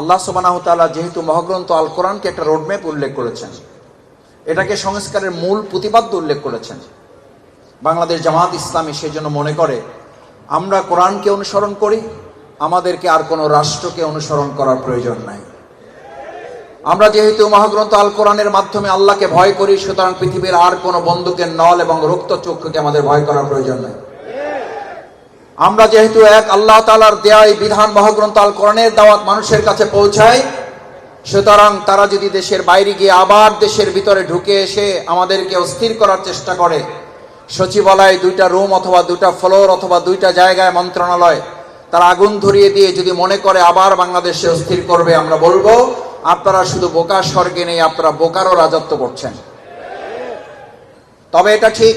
আল্লাহ সুবানাহতালা যেহেতু মহাগ্রন্থ আল কোরআনকে একটা রোডম্যাপ উল্লেখ করেছেন, এটাকে সংস্কারের মূল প্রতিপাদ্য উল্লেখ করেছেন। বাংলাদেশ জামাত ইসলামী সেই জন্য মনে করে, আমরা কোরআনকে অনুসরণ করি, আমাদেরকে আর কোনো রাষ্ট্রকে অনুসরণ করার প্রয়োজন নাই। আমরা যেহেতু মহাগ্রন্থ আল কোরআনের মাধ্যমে আল্লাহকে ভয় করি, সুতরাং পৃথিবীর আর কোনো বন্দুকের নল এবং রক্তচক্ষুকে আমাদের ভয় করার প্রয়োজন নাই। আমরা যেহেতু এক আল্লাহ তালার দেয়া এই বিধান মহাগ্রন্থ আল করণের দাওয়াত মানুষের কাছে পৌঁছায়, সুতরাং তারা যদি দেশের বাইরে গিয়ে আবার দেশের ভিতরে ঢুকে এসে আমাদেরকে অস্থির করার চেষ্টা করে, সচিবালয় দুইটা রুম অথবা দুইটা ফ্লোর অথবা দুইটা জায়গায় মন্ত্রণালয়, তারা আগুন ধরিয়ে দিয়ে যদি মনে করে আবার বাংলাদেশে অস্থির করবে, আমরা বলব, আপনারা শুধু বোকা স্বর্গে নেই, আপনারা বোকারও রাজত্ব করছেন। তবে এটা ঠিক।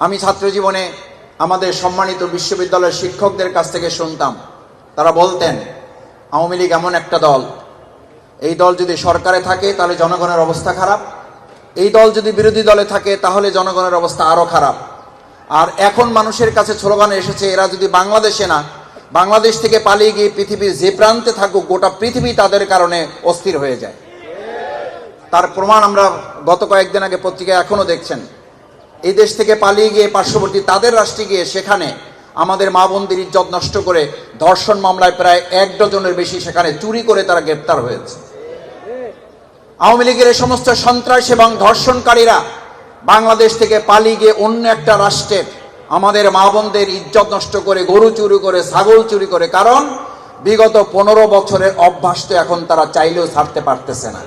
আমি ছাত্র জীবনে আমাদের সম্মানিত বিশ্ববিদ্যালয়ের শিক্ষকদের কাছ থেকে শুনতাম। তারা বলতেন, আওয়ামী লীগ এমন একটা দল। এই দল যদি সরকারে থাকে, তাহলে জনগণের অবস্থা খারাপ। এই দল যদি বিরোধী দলে থাকে, তাহলে জনগণের অবস্থা আরও খারাপ। আর এখন মানুষের কাছে স্লোগান এসেছে, এরা যদি বাংলাদেশে না, বাংলাদেশ থেকে পালিয়ে গিয়ে পৃথিবীর যে প্রান্তে থাকুক, গোটা পৃথিবী তাদের কারণে অস্থির হয়ে যায়। তার প্রমাণ আমরা গত কয়েকদিন আগে পত্রিকায় এখনও দেখছেন। এই দেশ থেকে পালিয়ে গিয়ে পার্শ্ববর্তী তাদের রাষ্ট্রে গিয়ে সেখানে আমাদের মা বোনদের ইজ্জত নষ্ট করে ধর্ষণ মামলায় প্রায় এক ডজনের বেশি সেখানে চুরি করে তারা গ্রেপ্তার হয়েছে। আওয়ামী লীগের এই সমস্ত সন্ত্রাস এবং ধর্ষণকারীরা বাংলাদেশ থেকে পালিয়ে গিয়ে অন্য একটা রাষ্ট্রের আমাদের মা বোনদের ইজ্জত নষ্ট করে গরু চুরি করে, ছাগল চুরি করে, কারণ বিগত পনেরো বছরের অভ্যাস তো এখন তারা চাইলেও ছাড়তে পারতেছে না।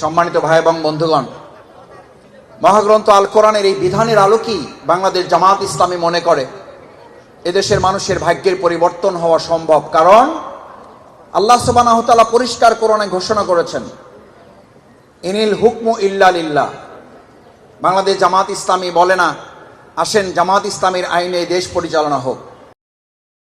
সম্মানিত ভাই এবং বন্ধুগণ মহাগ্রন্থ আল কোরআনের এই বিধানের আলোকেই বাংলাদেশ জামাত ইসলামী মনে করে? এদেশের মানুষের ভাগ্যের পরিবর্তন হওয়া সম্ভব কারণ আল্লাহ সুবানাহতালা পরিষ্কার কোরআনে ঘোষণা করেছেন, ইনিল হুকমু ইল্লা বাংলাদেশ জামাত ইসলামী বলে না, আসেন জামাত ইসলামীর আইনে দেশ পরিচালনা হোক।